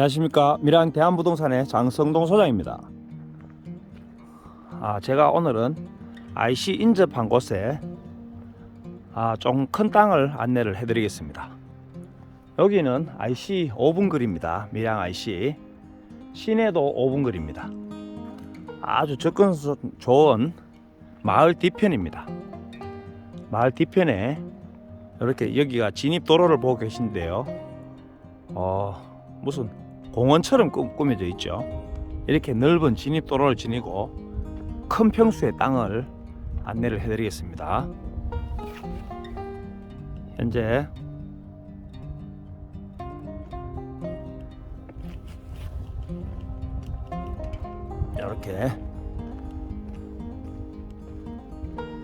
안녕하십니까 밀양 대한부동산의 장성동 소장입니다. 아 제가 오늘은 IC 인접한 곳에 아, 좀 큰 땅을 안내를 해드리겠습니다. 여기는 IC 5분 거리입니다. 밀양 IC 시내도 5분 거리입니다. 아주 접근성 좋은 마을 뒤편입니다. 마을 뒤편에 이렇게 여기가 진입 도로를 보고 계신데요. 어 무슨 공원처럼 꾸- 꾸며져 있죠. 이렇게 넓은 진입 도로를 지니고 큰 평수의 땅을 안내를 해드리겠습니다. 현재 이렇게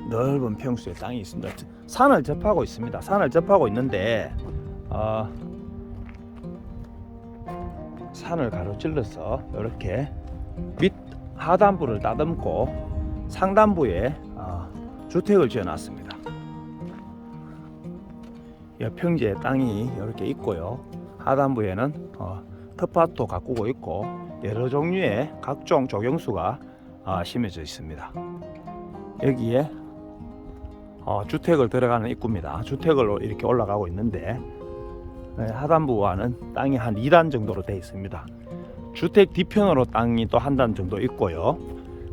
넓은 평수의 땅이 있습니다. 산을 접하고 있습니다. 산을 접하고 있는데 어, 산을 가로질러서 이렇게 밑 하단부를 다듬고 상단부에 어, 주택을 지어 놨습니다. 여평지에 땅이 이렇게 있고요. 하단부에는 어, 텃밭도 가꾸고 있고 여러 종류의 각종 조경수가 어, 심해져 있습니다. 여기에 어, 주택을 들어가는 입구입니다. 주택을 이렇게 올라가고 있는데 네, 하단부와는 땅이 한 2단 정도로 되어 있습니다. 주택 뒤편으로 땅이 또 한 단 정도 있고요.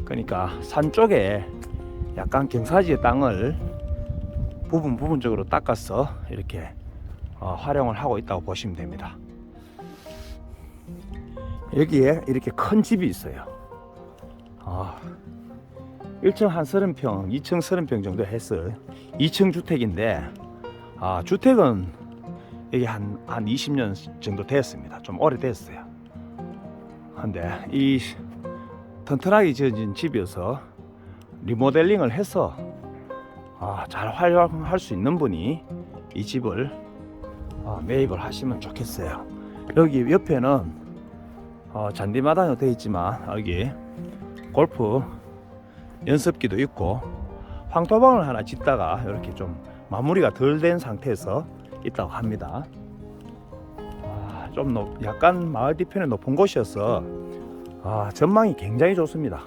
그러니까 산 쪽에 약간 경사지의 땅을 부분 부분적으로 닦아서 이렇게 어, 활용을 하고 있다고 보시면 됩니다. 여기에 이렇게 큰 집이 있어요. 아, 1층 한 30평, 2층 30평 정도 했어요. 2층 주택인데 아, 주택은 이게 한, 한 20년 정도 됐습니다. 좀 오래됐어요. 근데 이 튼튼하게 지어진 집이어서 리모델링을 해서 아, 잘 활용할 수 있는 분이 이 집을 아, 매입을 하시면 좋겠어요. 여기 옆에는 어, 잔디마당이 되어 있지만 여기 골프 연습기도 있고 황토방을 하나 짓다가 이렇게 좀 마무리가 덜 된 상태에서 있다고 합니다. 아, 좀 높, 약간 마을 뒤편에 높은 곳이어서 아, 전망이 굉장히 좋습니다.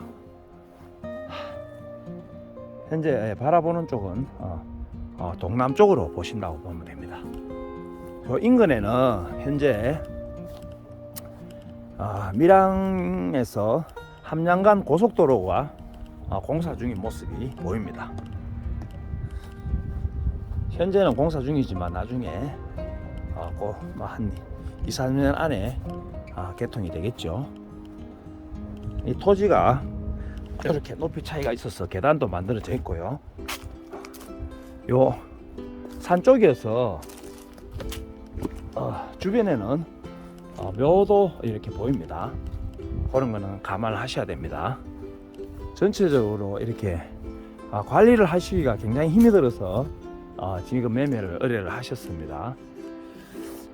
하, 현재 바라보는 쪽은 어, 어, 동남쪽으로 보신다고 보면 됩니다. 저 인근에는 현재 아, 밀양에서 함양간 고속도로가 아, 공사 중인 모습이 보입니다. 현재는 공사 중이지만 나중에 어, 꼭한 2, 3년 안에 아, 개통이 되겠죠. 이 토지가 이렇게 높이 차이가 있어서 계단도 만들어져 있고요. 요 산 쪽에서 어, 주변에는 어, 묘도 이렇게 보입니다. 그런 거는 감안을 하셔야 됩니다. 전체적으로 이렇게 아, 관리를 하시기가 굉장히 힘이 들어서 어, 지금 매매를 의뢰를 하셨습니다.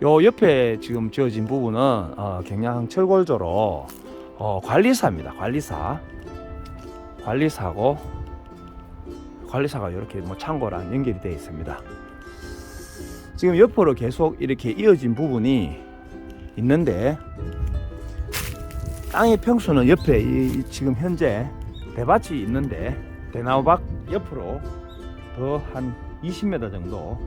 요 옆에 지금 지어진 부분은 어, 경량 철골조로 어, 관리사입니다. 관리사. 관리사고 관리사가 이렇게 뭐 창고랑 연결이 되어 있습니다. 지금 옆으로 계속 이렇게 이어진 부분이 있는데 땅의 평수는 옆에 이 지금 현재 대밭이 있는데 대나무밭 옆으로 더한 20m 정도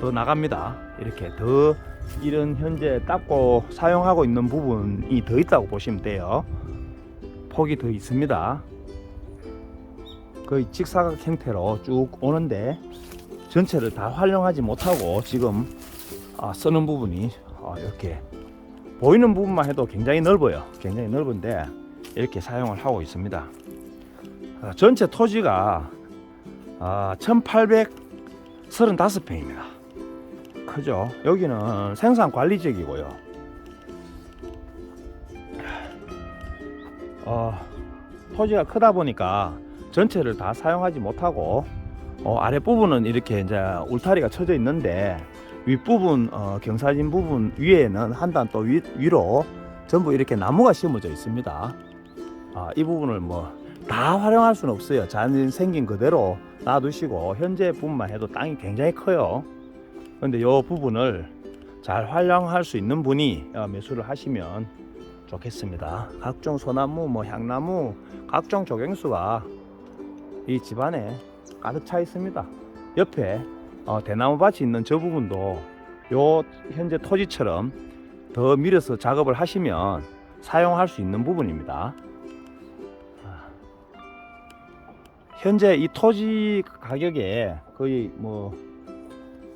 더 나갑니다. 이렇게 더 이런 현재 닦고 사용하고 있는 부분이 더 있다고 보시면 돼요. 폭이 더 있습니다. 거의 직사각 형태로 쭉 오는데 전체를 다 활용하지 못하고 지금 아, 쓰는 부분이 아, 이렇게 보이는 부분만 해도 굉장히 넓어요. 굉장히 넓은데 이렇게 사용을 하고 있습니다. 아, 전체 토지가 1800 35평입니다. 크죠? 여기는 생산 관리 지역이고요. 어, 토지가 크다 보니까 전체를 다 사용하지 못하고 어, 아랫부분은 이렇게 이제 울타리가 쳐져 있는데 윗부분 어, 경사진 부분 위에는 한 단 또 위로 전부 이렇게 나무가 심어져 있습니다. 아, 이 부분을 뭐 다 활용할 수는 없어요. 자연 생긴 그대로 놔두시고 현재 부분만 해도 땅이 굉장히 커요. 근데 이 부분을 잘 활용할 수 있는 분이 어, 매수를 하시면 좋겠습니다. 각종 소나무, 뭐 향나무, 각종 조경수가 이 집안에 가득 차 있습니다. 옆에 어, 대나무 밭이 있는 저 부분도 요 현재 토지처럼 더 밀어서 작업을 하시면 사용할 수 있는 부분입니다. 현재 이 토지 가격에 거의 뭐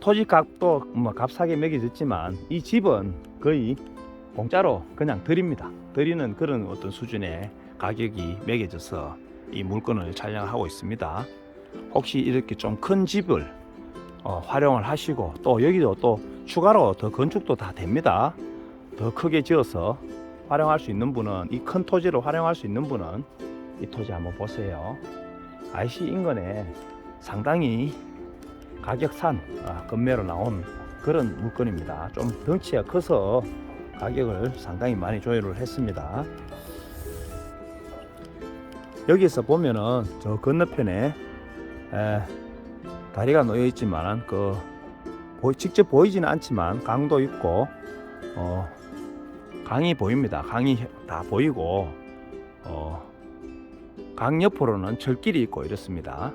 토지 값도 뭐 값싸게 매겨졌지만 이 집은 거의 공짜로 그냥 드립니다. 드리는 그런 어떤 수준의 가격이 매겨져서 이 물건을 촬영하고 있습니다. 혹시 이렇게 좀 큰 집을 어, 활용을 하시고 또 여기도 또 추가로 더 건축도 다 됩니다. 더 크게 지어서 활용할 수 있는 분은 이 큰 토지를 활용할 수 있는 분은 이 토지 한번 보세요. IC 인근에 상당히 가격산 아, 금매로 나온 그런 물건입니다. 좀 덩치가 커서 가격을 상당히 많이 조율을 했습니다. 여기서 보면은 저 건너편에 에, 다리가 놓여 있지만 그 보- 직접 보이지는 않지만 강도 있고 어, 강이 보입니다. 강이 다 보이고 어, 강 옆으로는 절길이 있고 이렇습니다.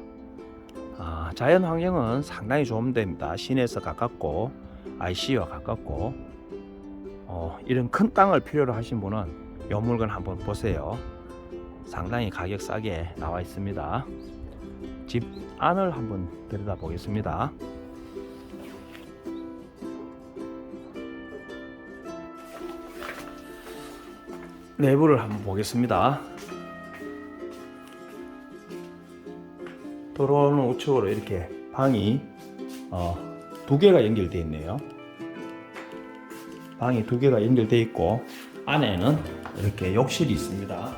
아, 자연 환경은 상당히 좋은 데입니다. 시내에서 가깝고 IC와 가깝고 어, 이런 큰 땅을 필요로 하신 분은 이 물건 한번 보세요. 상당히 가격 싸게 나와 있습니다. 집 안을 한번 들여다 보겠습니다. 내부를 한번 보겠습니다. 들어오는 우측으로 이렇게 방이 어, 두 개가 연결되어 있네요. 방이 두 개가 연결되어 있고 안에는 이렇게 욕실이 있습니다.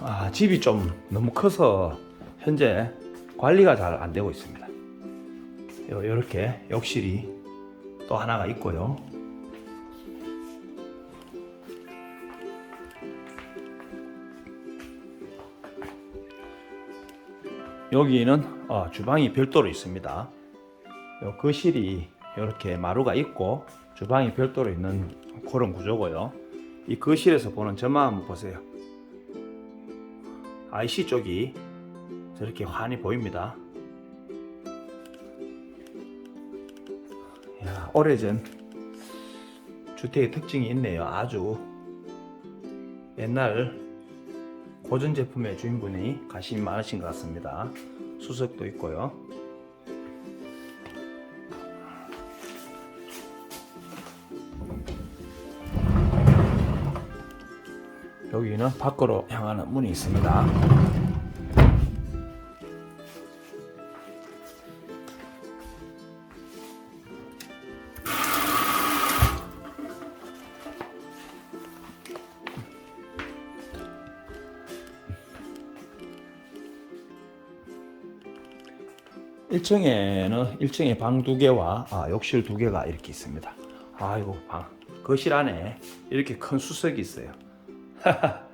아, 집이 좀 너무 커서 현재 관리가 잘 안 되고 있습니다. 요- 요렇게 욕실이 또 하나가 있고요. 여기는 어, 주방이 별도로 있습니다. 요 거실이 이렇게 마루가 있고 주방이 별도로 있는 그런 구조고요. 이 거실에서 보는 저만 한번 보세요. IC 쪽이 저렇게 환히 보입니다. 오래전 주택의 특징이 있네요. 아주 옛날 고전 제품의 주인분이 관심이 많으신 것 같습니다. 수석도 있고요. 여기는 밖으로 향하는 문이 있습니다. 일층에는 1층에 방 두 개와 아, 욕실 두 개가 이렇게 있습니다. 아이고 방 거실 안에 이렇게 큰 수석이 있어요.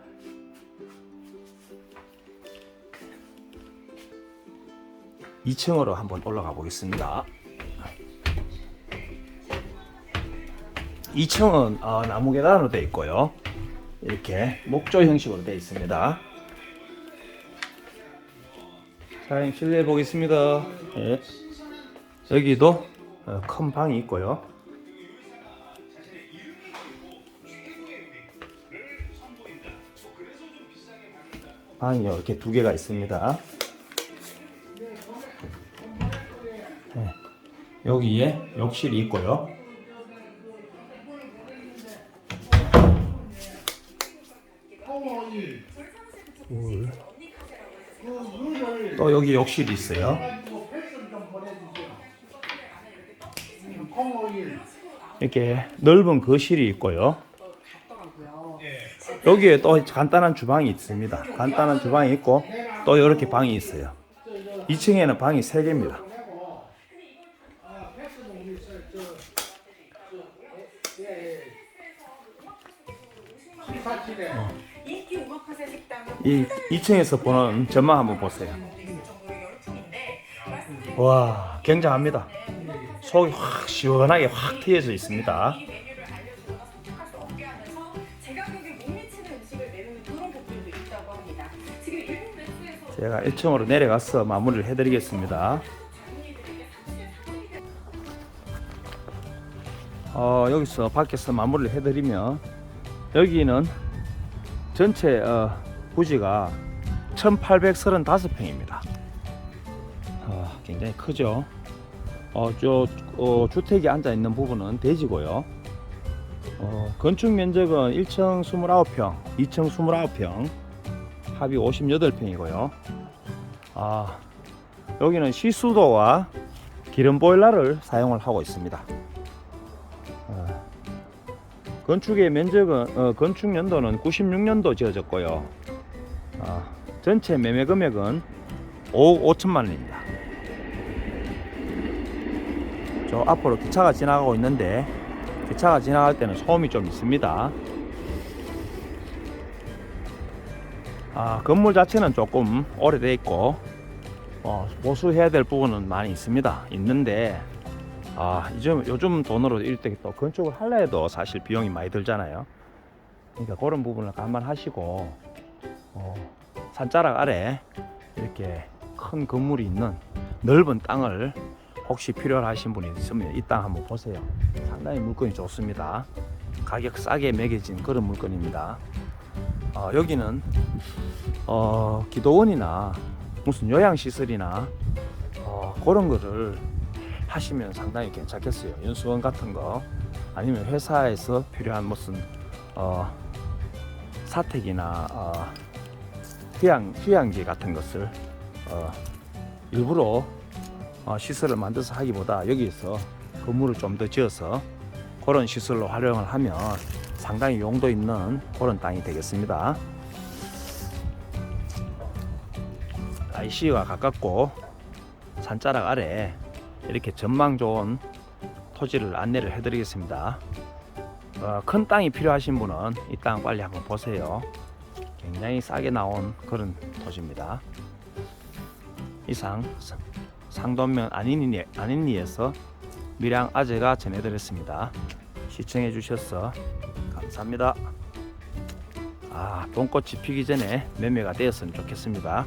2층으로 한번 올라가 보겠습니다. 2층은 어, 나무 계단으로 되어 있고요. 이렇게 목조 형식으로 되어 있습니다. 사장님 실내 보겠습니다. 예. 여기도 어, 큰 방이 있고요. 방이 이렇게 두 개가 있습니다. 네. 여기에 욕실이 있고요. 물. 또 여기 욕실이 있어요. 이렇게 넓은 거실이 있고요. 여기에 또 간단한 주방이 있습니다. 간단한 주방이 있고 또 이렇게 방이 있어요. 2층에는 방이 3개입니다. 인기 음악하세 식당은 이 2층에서 보는 전망 한번 보세요. 와, 굉장합니다. 속이 확 시원하게 확 트여져 있습니다. 제가 1층으로 내려가서 마무리를 해드리겠습니다. 어, 여기서 밖에서 마무리를 해드리면 여기는 전체 어, 부지가 1835평입니다. 어, 굉장히 크죠. 어, 저 어, 주택이 앉아 있는 부분은 대지고요. 어, 건축 면적은 1층 29평, 2층 29평, 합이 58평이고요. 아, 여기는 시수도와 기름 보일러를 사용을 하고 있습니다. 어, 건축의 면적은 어, 건축 연도는 96년도 지어졌고요. 어, 전체 매매 금액은 5억 5천만 원입니다. 저 앞으로 기차가 지나가고 있는데 기차가 지나갈 때는 소음이 좀 있습니다. 아, 건물 자체는 조금 오래돼 있고 어, 보수해야 될 부분은 많이 있습니다. 있는데 아, 요즘, 요즘 돈으로 이때 또 건축을 하려 해도 사실 비용이 많이 들잖아요. 그러니까 그런 부분을 감안하시고, 어, 산자락 아래 이렇게 큰 건물이 있는 넓은 땅을 혹시 필요하신 분이 있으면 이 땅 한번 보세요. 상당히 물건이 좋습니다. 가격 싸게 매겨진 그런 물건입니다. 어, 여기는 어, 기도원이나 무슨 요양시설이나 어, 그런 거를 하시면 상당히 괜찮겠어요. 연수원 같은 거 아니면 회사에서 필요한 무슨 어, 사택이나 어, 휴양 휴양지 같은 것을 어, 일부러 어, 시설을 만들어서 하기보다 여기에서 건물을 좀 더 지어서 그런 시설로 활용을 하면 상당히 용도 있는 그런 땅이 되겠습니다. IC가 가깝고 산자락 아래 이렇게 전망 좋은 토지를 안내를 해드리겠습니다. 어, 큰 땅이 필요하신 분은 이 땅 빨리 한번 보세요. 굉장히 싸게 나온 그런 토지입니다. 이상 사- 상도면 안인리, 안인리에서 밀양 아재가 전해드렸습니다. 시청해 주셔서 감사합니다. 아, 봄꽃이 피기 전에 매매가 되었으면 좋겠습니다.